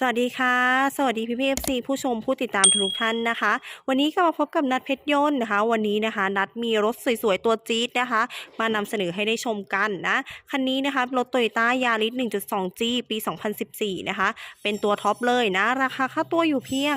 สวัสดีค่ะ สวัสดีพี่พีเอฟซีผู้ชมผู้ติดตามทุกท่านนะคะ วันนี้ก็มาพบกับนัดเพชรยนต์นะคะ วันนี้นะคะ นัดมีรถสวยๆ ตัวจี๊ดนะคะ มานำเสนอให้ได้ชมกันนะคันนี้นะคะรถโตโยต้ายาริส 1.2G ปี 2014 นะคะ เป็นตัวท็อปเลยนะ ราคาค่าตัวอยู่เพียง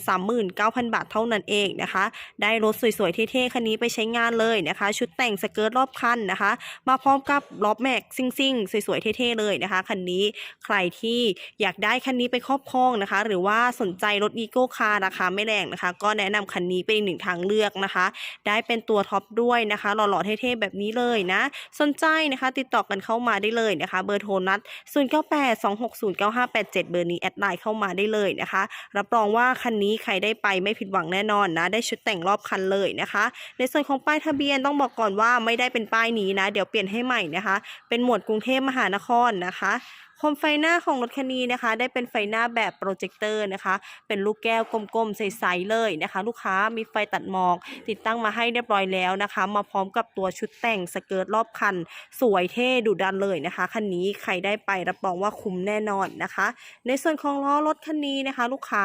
339,000 บาทเท่านั้นเองนะคะ ได้รถสวยๆ เท่ๆคันนี้ไปใช้งานเลยนะคะ ชุดแต่งสเกิร์ตรอบคันนะคะ มาพร้อมกับล้อแม็กซิ่งๆสวยๆเท่ๆเลยนะคะคันนี้ใครที่อยากได้คันนี้ไปครอบครองนะคะ หรือว่าสนใจรถอีโก้คาร์ราคาไม่แรงนะคะ ก็แนะนำคันนี้เป็นอีกหนึ่งทางเลือกนะคะ ได้เป็นตัวท็อปด้วยนะคะหล่อๆเท่ๆแบบนี้เลยนะ สนใจนะคะติดต่อกันเข้ามาได้เลยนะคะ เบอร์โทรนัด 0982609587 เบอร์นี้แอดไลน์เข้ามาได้เลยนะคะ รับรองว่าคันนี้ใครได้ไปไม่ผิดหวังแน่นอนนะ ได้ชุดแต่งรอบคันเลยนะคะ ในส่วนของป้ายทะเบียนต้องบอกก่อนว่าไม่ได้เป็นป้ายนี้นะ เดี๋ยวเปลี่ยนให้ใหม่นะคะ เป็นหมวดกรุงเทพมหานครนะคะ โคมไฟหน้าของรถคันนี้นะคะ ได้เป็นไฟหน้าแบบโปรเจคเตอร์นะคะ เป็นลูกแก้วกลมๆใสๆเลยนะคะ ลูกค้ามีไฟตัดหมอก ติดตั้งมาให้เรียบร้อยแล้วนะคะ มาพร้อมกับตัวชุดแต่งสเกิร์ตรอบคัน สวยเท่ดุดันเลยนะคะคันนี้ใครได้ไปรับรองว่าคุ้มแน่นอนนะคะ ในส่วนของล้อรถคันนี้นะคะ ลูกค้า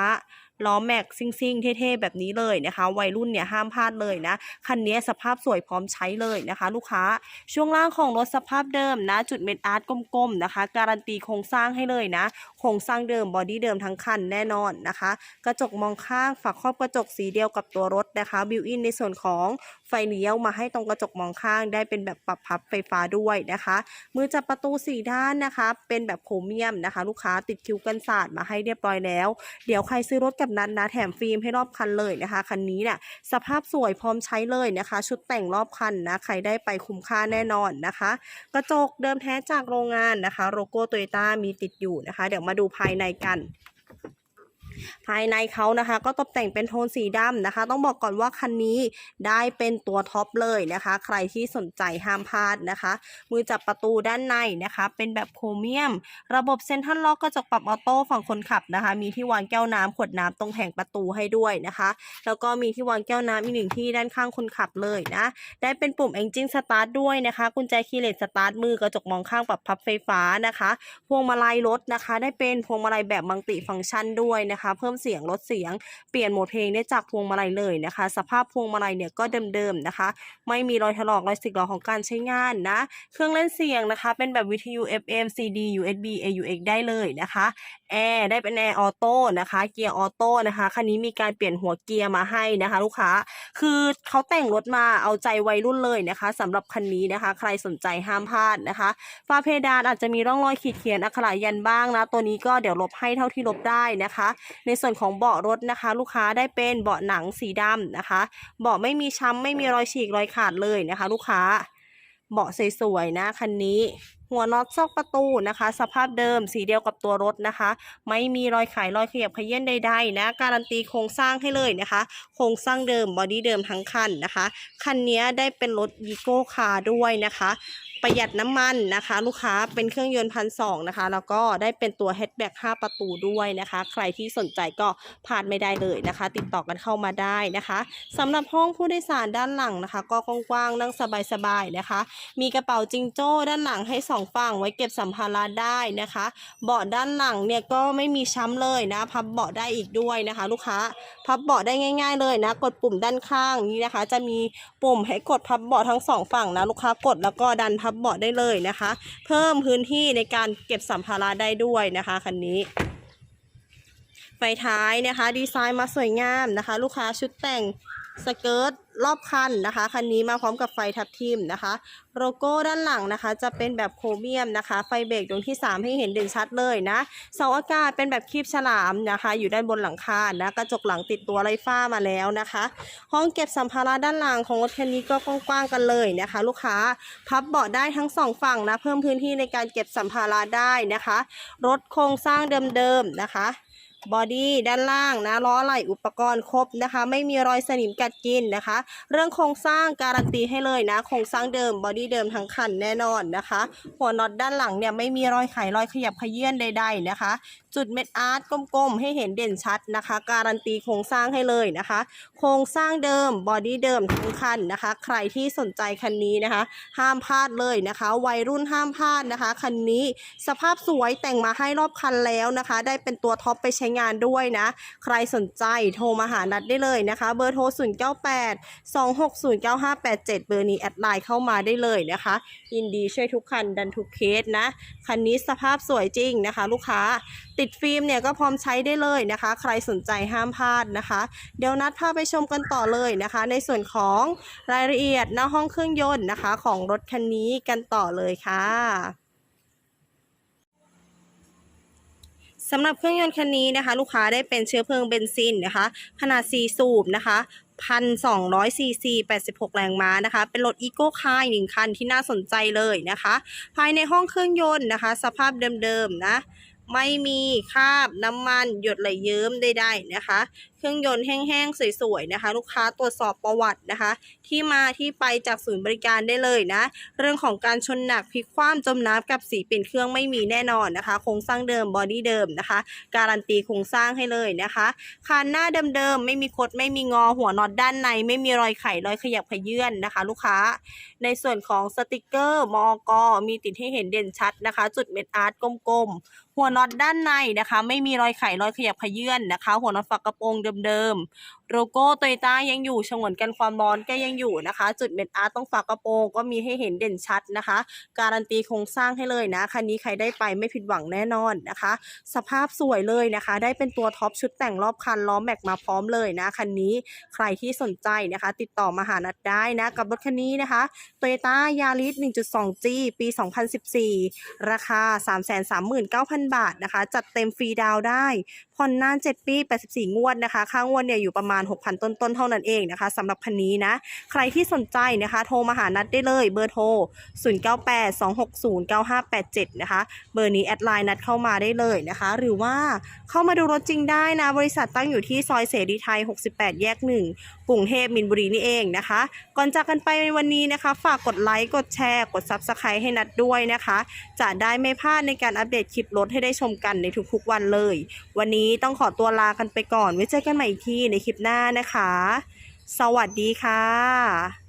ล้อแม็กซิ่งซิ่งเท่ๆแบบนี้เลยนะคะ วัยรุ่นเนี่ยห้ามพลาดเลยนะ คันนี้สภาพสวยพร้อมใช้เลยนะคะ ลูกค้า ช่วงล่างของรถสภาพเดิมนะ จุดเม็ดอาร์ตกลมๆนะคะ การันตีโครงสร้างให้เลยนะ ครงสร้างเดิมบอดี้เดิมทั้งคันแน่นอนนะคะ กระจกมองข้างฝาครอบกระจกสีเดียวกับตัวรถนะคะบิวอินในส่วนของไฟเลี้ยวมาให้ตรงกระจกมองข้างได้เป็นแบบปรับพับไฟฟ้าด้วยนะคะ มือจับประตูสี่ด้านนะคะ เป็นแบบโครเมียมนะคะ ลูกค้าติดคิวกันศาสตร์มาให้เรียบร้อยแล้ว เดี๋ยวใครซื้อรถกับนัดนะแถมฟิล์มให้รอบคันเลยนะคะคันนี้เนี่ยสภาพสวยพร้อมใช้เลยนะคะ ชุดแต่งรอบคันนะใครได้ไปคุ้มค่าแน่นอนนะคะ กระจกเดิมแท้จากโรงงานนะคะ โลโก้โตโยต้ามีติดอยู่นะคะ เดี๋ยวมาดูภายในกัน ภายในเขานะคะ ก็ตกแต่งเป็นโทนสีดำนะคะ ต้องบอกก่อนว่าคันนี้ได้เป็นตัวท็อปเลยนะคะ ใครที่สนใจห้ามพลาดนะคะ มือจับประตูด้านในนะคะ เป็นแบบโครเมียม ระบบเซ็นทรัลล็อกกระจกปรับออโต้ฝั่งคนขับนะคะ มีที่วางแก้วน้ำขวดน้ำตรงแผงประตูให้ด้วยนะคะ แล้วก็มีที่วางแก้วน้ำอีกหนึ่งที่ด้านข้างคนขับเลยนะ ได้เป็นปุ่ม Engine Start ด้วยนะคะ กุญแจคีย์เลสสตาร์ทมือกระจกมองข้างปรับพับไฟฟ้านะคะ พวงมาลัยรถนะคะ ได้เป็นพวงมาลัยแบบมัลติฟังก์ชันด้วยนะคะเพิ่มเสียงลดเสียง เปลี่ยนโหมดเพลงได้จากพวงมาลัยเลยนะคะ สภาพพวงมาลัยเนี่ยก็เดิมๆนะคะ ไม่มีรอยถลอกรอยสึกหรอของการใช้งานนะ เครื่องเล่นเสียงนะคะ เป็นแบบวิทยุ FM CD USB AUX ได้เลยนะคะแอร์ได้เป็นแอร์ออโต้นะคะ เกียร์ออโต้นะคะคันนี้มีการเปลี่ยนหัวเกียร์มาให้นะคะ ลูกค้าคือเขาแต่งรถมาเอาใจวัยรุ่นเลยนะคะสำหรับคันนี้นะคะ ใครสนใจห้ามพลาดนะคะฝาเพดานอาจจะมีร่องรอยขีดเขียนอักขระยันบ้างนะ ตัวนี้ก็เดี๋ยวลบให้เท่าที่ลบได้นะคะในส่วนของเบาะรถนะคะ ลูกค้าได้เป็นเบาะหนังสีดำนะคะ เบาะไม่มีช้ำไม่มีรอยฉีกรอยขาดเลยนะคะ ลูกค้า เบาะสวยๆนะคันนี้ หัวน็อตซอกประตูนะคะ สภาพเดิมสีเดียวกับตัวรถนะคะ ไม่มีรอยขายรอยขยับเขยื่นใดๆนะการันตีโครงสร้างให้เลยนะคะ โครงสร้างเดิมบอดี้เดิมทั้งคันนะคะคันนี้ได้เป็นรถยีโก้คาร์ด้วยนะคะประหยัดน้ำมันนะคะ ลูกค้าเป็นเครื่องยนต์พันสองนะคะ แล้วก็ได้เป็นตัวแฮชแบ็ก5ประตูด้วยนะคะ ใครที่สนใจก็พลาดไม่ได้เลยนะคะ ติดต่อกันเข้ามาได้นะคะสำหรับห้องผู้โดยสารด้านหลังนะคะ ก็กว้างๆนั่งสบายๆนะคะ มีกระเป๋าจิงโจ้ด้านหลังให้สองฝั่งไว้เก็บสัมภาระได้นะคะ เบาะด้านหลังเนี่ยก็ไม่มีช้ำเลยนะ พับเบาะได้อีกด้วยนะคะ ลูกค้า พับเบาะได้ง่าย ๆ เลยนะ กดปุ่มด้านข้างนี้นะคะ จะมีปุ่มให้กดพับเบาะทั้งสองฝั่งนะลูกค้ากดแล้วก็ดันพับเบาะได้เลยนะคะ เพิ่มพื้นที่ในการเก็บสัมภาระได้ด้วยนะคะคันนี้ไฟท้ายนะคะ ดีไซน์มาสวยงามนะคะ ลูกค้าชุดแต่งสเกิร์ต รอบคันนะคะคันนี้มาพร้อมกับไฟทับทิมนะคะ โลโก้ด้านหลังนะคะ จะเป็นแบบโครเมียมนะคะ ไฟเบรกดวงที่ 3 ให้เห็นเด่นชัดเลยนะเสาอากาศเป็นแบบคีบฉลามนะคะ อยู่ด้านบนหลังคานะกระจกหลังติดตัวไรฟ้ามาแล้วนะคะ ห้องเก็บสัมภาระด้านหลังของรถคันนี้ก็กว้างๆกันเลยนะคะ ลูกค้าพับเบาะได้ทั้งสองฝั่งนะเพิ่มพื้นที่ในการเก็บสัมภาระได้นะคะ รถโครงสร้างเดิมๆนะคะ บอดี้ด้านล่างนะล้อไหล่อุปกรณ์ครบนะคะ ไม่มีรอยสนิมกัดกินนะคะ เรื่องโครงสร้างการันตีให้เลยนะโครงสร้างเดิมบอดี้เดิมทั้งคันแน่นอนนะคะ หัวน็อตด้านหลังเนี่ยไม่มีรอยไขรอยขยับขยื่นใด ๆนะคะ จุดเม็ดอาร์ตกลมๆ ให้เห็นเด่นชัดนะคะ การันตีโครงสร้างให้เลยนะคะ โครงสร้างเดิมบอดี้เดิมทั้งคันนะคะ ใครที่สนใจคันนี้นะคะ ห้ามพลาดเลยนะคะ วัยรุ่นห้ามพลาดนะคะคันนี้สภาพสวยแต่งมาให้รอบคันแล้วนะคะ ได้เป็นตัวท็อปไปใช้งานด้วยนะ ใครสนใจโทรมาหานัดได้เลยนะคะ เบอร์โทร 0 9 8 2 6 0 9 5 8 7 เบอร์นี้แอดไลน์เข้ามาได้เลยนะคะ ยินดีช่วยทุกคันดันทุกเคสนะ คันนี้สภาพสวยจริงนะคะ ลูกค้าติดติดฟิล์มเนี่ยก็พร้อมใช้ได้เลยนะคะ ใครสนใจห้ามพลาดนะคะ เดี๋ยวนัดพาไปชมกันต่อเลยนะคะ ในส่วนของรายละเอียดหน้าห้องเครื่องยนต์นะคะ ของรถคันนี้กันต่อเลยค่ะสำหรับเครื่องยนต์คันนี้นะคะ ลูกค้าได้เป็นเชื้อเพลิงเบนซินนะคะ ขนาด 4 สูบนะคะ1,200ซีซี86 แรงม้านะคะ เป็นรถอีโก้คายหนึ่งคันที่น่าสนใจเลยนะคะ ภายในห้องเครื่องยนต์นะคะ สภาพเดิมๆนะ ไม่มีคราบน้ำมันหยดไหลเยิ้มใดๆนะคะ เครื่องยนต์แห้งๆ สวยๆนะคะ ลูกค้าตรวจสอบประวัตินะคะ ที่มาที่ไปจากศูนย์บริการได้เลยนะ เรื่องของการชนหนักพลิกคว่ำจมน้ำกับสีเปลี่ยนเครื่องไม่มีแน่นอนนะคะ โครงสร้างเดิมบอดี้เดิมนะคะ การันตีโครงสร้างให้เลยนะคะคานหน้าเดิมๆไม่มีคดไม่มีงอหัวน็อตด้านใน ไม่มีรอยไขรอยขยับขยื่นนะคะ ลูกค้า ในส่วนของสติกเกอร์มอกมีติดให้เห็นเด่นชัดนะคะ จุดเม็ดอาร์ตกลมๆหัวน็อตด้านในนะคะ ไม่มีรอยไขรอยขยับขยื่นนะคะ หัวน็อตฝักกระโปรงเดิมๆโลโก้โตโยต้ายังอยู่ฉงนกันความร้อนก็ยังอยู่นะคะ จุดเม็ดอาร์ตตรงฝากระโปรงก็มีให้เห็นเด่นชัดนะคะ การันตีโครงสร้างให้เลยนะคันนี้ใครได้ไปไม่ผิดหวังแน่นอนนะคะ สภาพสวยเลยนะคะ ได้เป็นตัวท็อปชุดแต่งรอบคันล้อแม็กมาพร้อมเลยนะคันนี้ใครที่สนใจนะคะ ติดต่อมาหานัดได้นะกับรถคันนี้นะคะ Toyota Yaris 1.2G ปี 2014 ราคา 339,000 บาทนะคะ จัดเต็มฟรีดาวได้ ผ่อนนาน 7 ปี 84 งวดนะคะ ค่างวดเนี่ยอยู่ประมาณ 6,000 ต้นๆ เท่านั้นเองนะคะสำหรับคันนี้นะ ใครที่สนใจนะคะ โทรมาหานัดได้เลยเบอร์โทร 0982609587 นะคะ เบอร์นี้แอดไลน์นัดเข้ามาได้เลยนะคะ หรือว่าเข้ามาดูรถจริงได้นะ บริษัทตั้งอยู่ที่ซอยเสรีไทย 68 แยก 1กรุงเทพมินบุรีนี่เองนะคะ ก่อนจากกันไปในวันนี้นะคะ ฝากกดไลค์ กดแชร์ กด Subscribe ให้นัดด้วยนะคะ จะได้ไม่พลาดในการอัปเดตคลิปรถให้ได้ชมกันในทุกๆวันเลย วันนี้นี้ต้องขอตัวลากันไปก่อน ไว้เจอกันใหม่อีกทีในคลิปหน้านะคะ สวัสดีค่ะ